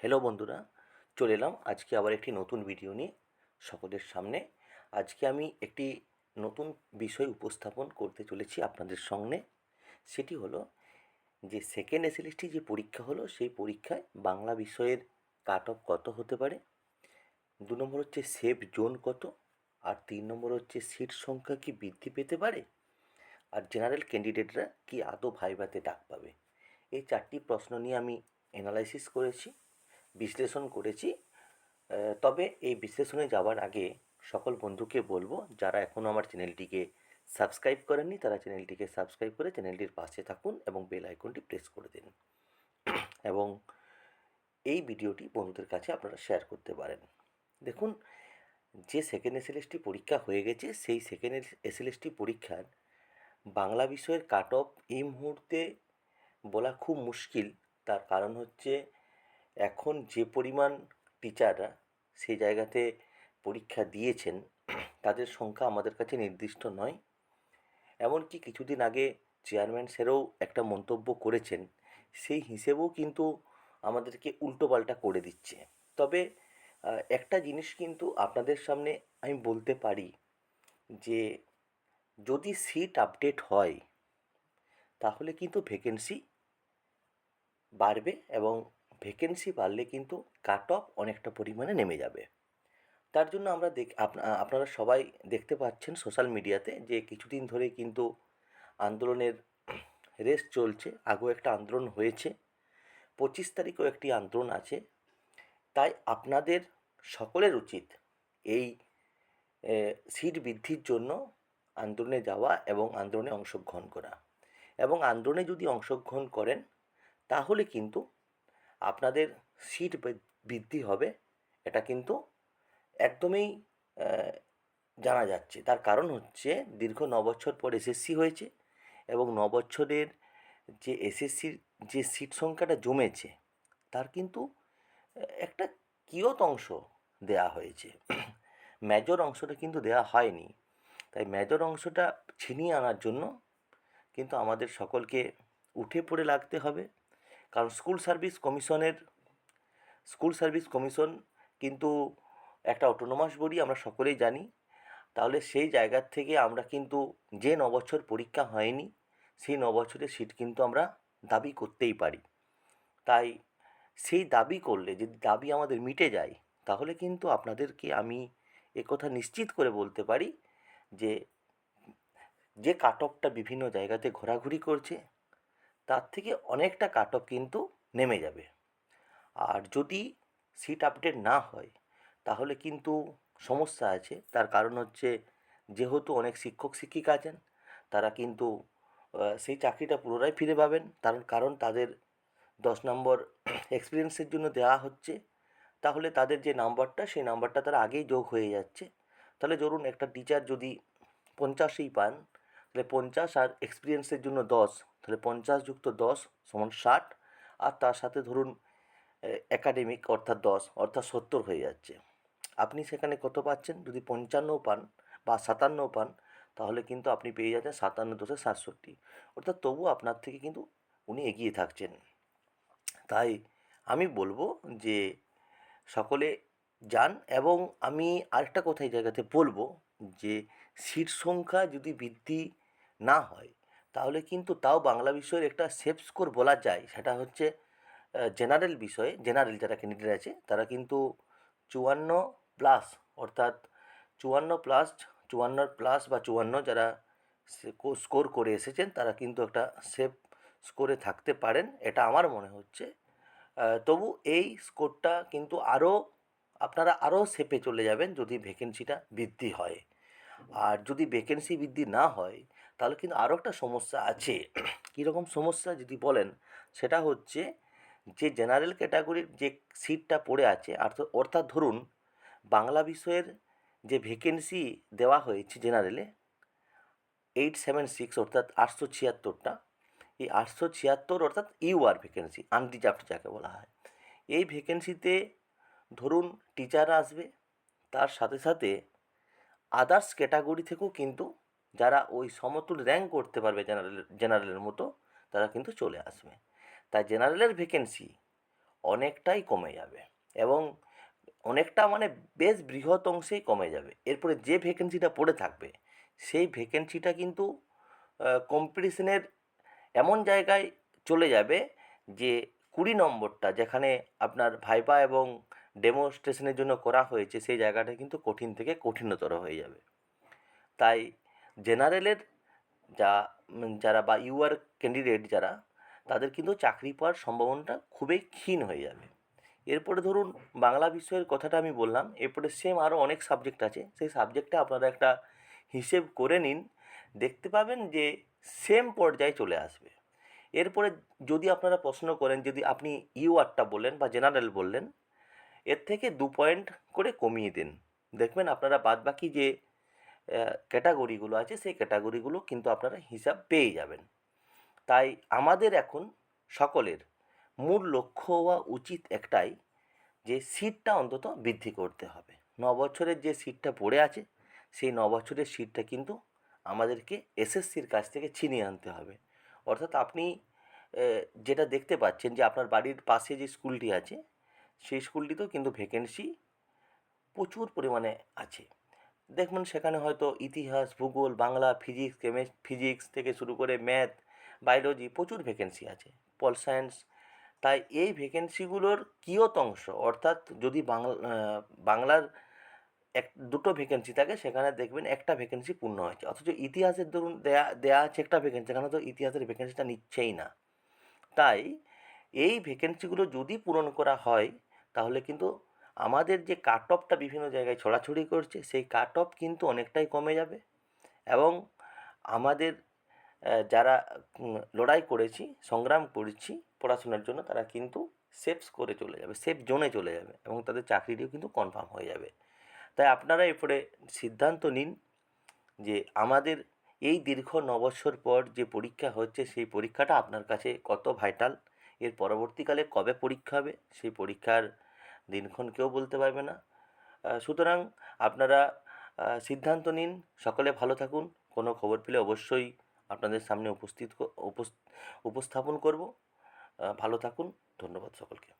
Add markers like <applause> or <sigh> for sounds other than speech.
Hello বন্ধুরা, চলে এলাম আজকে আবার একটি নতুন ভিডিও নিয়ে সকলের সামনে। আজকে আমি একটি নতুন বিষয় উপস্থাপন করতে চলেছি আপনাদের সামনে। সেটি হলো যে সেকেন্ড এসএলএসটি যে পরীক্ষা হলো, সেই পরীক্ষায় বাংলা বিষয়ের কাট অফ কত হতে পারে? দু নম্বর হচ্ছে সেফ জোন কত? আর তিন নম্বর হচ্ছে সিট সংখ্যা কি বৃদ্ধি পেতে পারে? আর জেনারেল ক্যান্ডিডেটরা কি আদৌ ভাইভাতে ডাক পাবে? এই চারটি প্রশ্ন নিয়ে আমি অ্যানালাইসিস করেছি। বিশ্লেষণ করেছি। তবে এই বিশ্লেষণে যাওয়ার আগে সকল বন্ধুকে বলব, যারা এখনও আমার চ্যানেলটিকে সাবস্ক্রাইব করেননি, তারা চ্যানেলটিকে সাবস্ক্রাইব করে চ্যানেলটির পাশে থাকুন এবং বেল আইকনটি প্রেস করে দিন। এবং এই ভিডিওটি বন্ধুদের কাছে আপনারা শেয়ার করতে পারেন। দেখুন, যে সেকেন্ড এসএলএসটি পরীক্ষা হয়ে গেছে, সেই সেকেন্ড এসএলএসটি পরীক্ষার বাংলা বিষয়ের কাট অফ এই মুহূর্তে বলা খুব মুশকিল। তার কারণ হচ্ছে এখন যে পরিমাণ টিচাররা সেই জায়গাতে পরীক্ষা দিয়েছেন, তাদের সংখ্যা আমাদের কাছে নির্দিষ্ট নয়। এমনকি কিছুদিন আগে চেয়ারম্যান স্যারও একটা মন্তব্য করেছেন, সেই হিসেবেও কিন্তু আমাদেরকে উল্টোপাল্টা করে দিচ্ছে। তবে একটা জিনিস কিন্তু আপনাদের সামনে আমি বলতে পারি যে, যদি সিট আপডেট হয়, তাহলে কিন্তু ভ্যাকেন্সি বাড়বে এবং ভ্যাকেন্সি বাড়লে কিন্তু কাট অফ অনেকটা পরিমাণে নেমে যাবে। তার জন্য আমরা দেখ আপনা- আপনারা সবাই দেখতে পাচ্ছেন সোশ্যাল মিডিয়াতে যে কিছুদিন ধরে কিন্তু আন্দোলনের রেস চলছে, আগেও একটা আন্দোলন হয়েছে, পঁচিশ তারিখেও একটি আন্দোলন আছে। তাই আপনাদের সকলের উচিত এই সিট বৃদ্ধির জন্য আন্দোলনে যাওয়া এবং আন্দোলনে অংশগ্রহণ করা। এবং আন্দোলনে যদি অংশগ্রহণ করেন, তাহলে কিন্তু আপনাদের সিট বৃদ্ধি হবে। এটা কিন্তু একদমই জানা যাচ্ছে। তার কারণ হচ্ছে দীর্ঘ ন বছর পর এসএসসি হয়েছে এবং ন বছরের যে এসএসসির যে সিট সংখ্যাটা জমেছে, তার কিন্তু একটা কিয়ত অংশ দেয়া হয়েছে। <clears throat> মেজর অংশটা কিন্তু দেওয়া হয়নি। তাই মেজর অংশটা ছিনিয়ে আনার জন্য কিন্তু আমাদের সকলকে উঠে পড়ে লাগতে হবে। কারণ স্কুল সার্ভিস কমিশনের, স্কুল সার্ভিস কমিশন কিন্তু একটা অটোনোমাস বডি আমরা সকলেই জানি। তাহলে সেই জায়গার থেকে আমরা কিন্তু যে নবছর পরীক্ষা হয়নি, সেই ন বছরের সিট কিন্তু আমরা দাবি করতেই পারি। তাই সেই দাবি করলে, যদি দাবি আমাদের মিটে যায়, তাহলে কিন্তু আপনাদেরকে আমি একথা নিশ্চিত করে বলতে পারি যে যে কাট অফটা বিভিন্ন জায়গাতে ঘোরাঘুরি করছে তার থেকে অনেকটা কাট অফ কিন্তু নেমে যাবে। আর যদি সিট আপডেট না হয়, তাহলে কিন্তু সমস্যা আছে। তার কারণ হচ্ছে, যেহেতু অনেক শিক্ষক, শিক্ষিকা আছেন, তারা কিন্তু সেই চাকরিটা পুনরায় ফিরে পাবেন। তার কারণ তাদের দশ নম্বর এক্সপিরিয়েন্সের জন্য দেওয়া হচ্ছে। তাহলে তাদের যে নাম্বারটা সেই নাম্বারটা তারা আগেই যোগ হয়ে যাচ্ছে। তাহলে ধরুন একটা টিচার যদি পঞ্চাশেই পান, তাহলে পঞ্চাশ আর এক্সপিরিয়েন্সের জন্য দশ তাহলে পঞ্চাশ যুক্ত দশ সমান ষাট, আর তার সাথে ধরুন একাডেমিক অর্থাৎ দশ, অর্থাৎ সত্তর হয়ে যাচ্ছে। আপনি সেখানে কত পাচ্ছেন? যদি পঞ্চান্ন পান বা সাতান্ন পান, তাহলে কিন্তু আপনি পেয়ে যাচ্ছেন সাতান্ন দশে সাতষট্টি। অর্থাৎ তবু আপনার থেকে কিন্তু উনি এগিয়ে থাকছেন। তাই আমি বলব যে, সকলে যান এবং আমি আরেকটা কথা এই জায়গাতে বলব যে, সিট সংখ্যা যদি বৃদ্ধি না হয় তাহলে কিন্তু তাও বাংলা বিষয়ের একটা সেফ স্কোর বলা যায়। সেটা হচ্ছে জেনারেল বিষয়ে জেনারেল যারা ক্যান্ডিডেট আছে, তারা কিন্তু চুয়ান্ন প্লাস অর্থাৎ চুয়ান্ন প্লাস চুয়ান্ন প্লাস বা চুয়ান্ন যারা স্কোর করে এসেছেন, তারা কিন্তু একটা সেফ স্কোরে থাকতে পারেন। এটা আমার মনে হচ্ছে। তবু এই স্কোরটা কিন্তু আরও আপনারা আরও সেপে চলে যাবেন যদি ভ্যাকেন্সিটা বৃদ্ধি হয়। আর যদি ভ্যাকেন্সি বৃদ্ধি না হয় তাহলে কিন্তু আরও একটা সমস্যা আছে। <clears throat> কীরকম সমস্যা যদি বলেন, সেটা হচ্ছে যে জেনারেল ক্যাটাগরির যে সিটটা পড়ে আছে অর্থ- অর্থাৎ ধরুন বাংলা বিষয়ের যে ভ্যাকেন্সি দেওয়া হয়েছে জেনারেলে এইট সেভেন সিক্স অর্থাৎ আটশো ছিয়াত্তরটা, এই আটশো ছিয়াত্তর অর্থাৎ ইউআর ভ্যাকেন্সি আনরিজার্ভড যাকে বলা হয়, এই ভ্যাকেন্সিতে ধরুন টিচাররা আসবে, তার সাথে সাথে আদার্স ক্যাটাগরি থেকেও কিন্তু যারা ওই সমতুল র্যাঙ্ক করতে পারবে জেনারেল জেনারেলের মতো, তারা কিন্তু চলে আসবে। তাই জেনারেলের ভ্যাকেন্সি অনেকটাই কমে যাবে এবং অনেকটা মানে বেশ বৃহৎ অংশেই কমে যাবে। এরপরে যে ভ্যাকেন্সিটা পড়ে থাকবে, সেই ভ্যাকেন্সিটা কিন্তু কম্পিটিশনের এমন জায়গায় চলে যাবে যে কুড়ি নম্বরটা যেখানে আপনার ভাইপা এবং ডেমনস্ট্রেশনের জন্য করা হয়েছে, সেই জায়গাটা কিন্তু কঠিন থেকে কঠিনতর হয়ে যাবে। তাই জেনারেলের যা যারা বা ইউআর ক্যান্ডিডেট যারা, তাদের কিন্তু চাকরি পাওয়ার সম্ভাবনাটা খুবই ক্ষীণ হয়ে যাবে। এরপরে ধরুন, বাংলা বিষয়ের কথাটা আমি বললাম, এরপরে সেম আরও অনেক সাবজেক্ট আছে, সেই সাবজেক্টে আপনারা একটা হিসেব করে নিন, দেখতে পাবেন যে সেম পর্যায়ে চলে আসবে। এরপরে যদি আপনারা প্রশ্ন করেন, যদি আপনি ইউআরটা বললেন বা জেনারেল বললেন, এর থেকে দু পয়েন্ট করে কমিয়ে দিন। দেখবেন আপনারা বাদবাকি যে ক্যাটাগরিগুলো আছে, সেই ক্যাটাগরিগুলো কিন্তু আপনারা হিসাব পেয়ে যাবেন। তাই আমাদের এখন সকলের মূল লক্ষ্য হওয়া উচিত একটাই যে সিটটা অন্তত বৃদ্ধি করতে হবে। ন বছরের যে সিটটা পড়ে আছে, সেই ন বছরের সিটটা কিন্তু আমাদেরকে এসএসসির কাছ থেকে ছিনিয়ে আনতে হবে। অর্থাৎ আপনি যেটা দেখতে পাচ্ছেন যে আপনার বাড়ির পাশে যে স্কুলটি আছে, সেই স্কুলটিতেও কিন্তু ভ্যাকেন্সি প্রচুর পরিমাণে আছে। দেখবেন সেখানে হয়তো ইতিহাস, ভূগোল, বাংলা ফিজিক্স কেমিস্ট ফিজিক্স থেকে শুরু করে ম্যাথ বায়োলজি প্রচুর ভ্যাকেন্সি আছে পল সায়েন্স তাই এই ভ্যাকেন্সিগুলোর কিয়তংশ অর্থাৎ যদি বাংলা বাংলার এক, দুটো ভ্যাকেন্সি থাকে, সেখানে দেখবেন একটা ভ্যাকেন্সি পূর্ণ হয়েছে। অথচ ইতিহাসের ধরুন, দেয়া দেয়া আছে একটা ভ্যাকেন্সি সেখানে তো ইতিহাসের ভ্যাকেন্সিটা নিচ্ছেই না। তাই এই ভ্যাকেন্সিগুলো যদি পূরণ করা হয়, তাহলে কিন্তু আমাদের যে কাট অফটা বিভিন্ন জায়গায় ছড়াছড়ি করছে, সেই কাট অফ কিন্তু অনেকটাই কমে যাবে। এবং আমাদের যারা লড়াই করেছি, সংগ্রাম করেছি পড়াশোনার জন্য, তারা কিন্তু সেফ করে চলে যাবে সেফ জোনে চলে যাবে এবং তাদের চাকরিটিও কিন্তু কনফার্ম হয়ে যাবে। তাই আপনারা এরপরে সিদ্ধান্ত নিন যে আমাদের এই দীর্ঘ ন বছর পর যে পরীক্ষা হচ্ছে, সেই পরীক্ষাটা আপনার কাছে কত ভাইটাল এর পরবর্তীকালে কবে পরীক্ষা হবে, সেই পরীক্ষার দিনক্ষণ কেউ বলতে পারবে না। সুতরাং আপনারা সিদ্ধান্ত নিন, সকলে ভালো থাকুন। কোনো খবর পেলে অবশ্যই আপনাদের সামনে উপস্থিত উপস্থাপন করব। ভালো থাকুন। ধন্যবাদ সকলকে।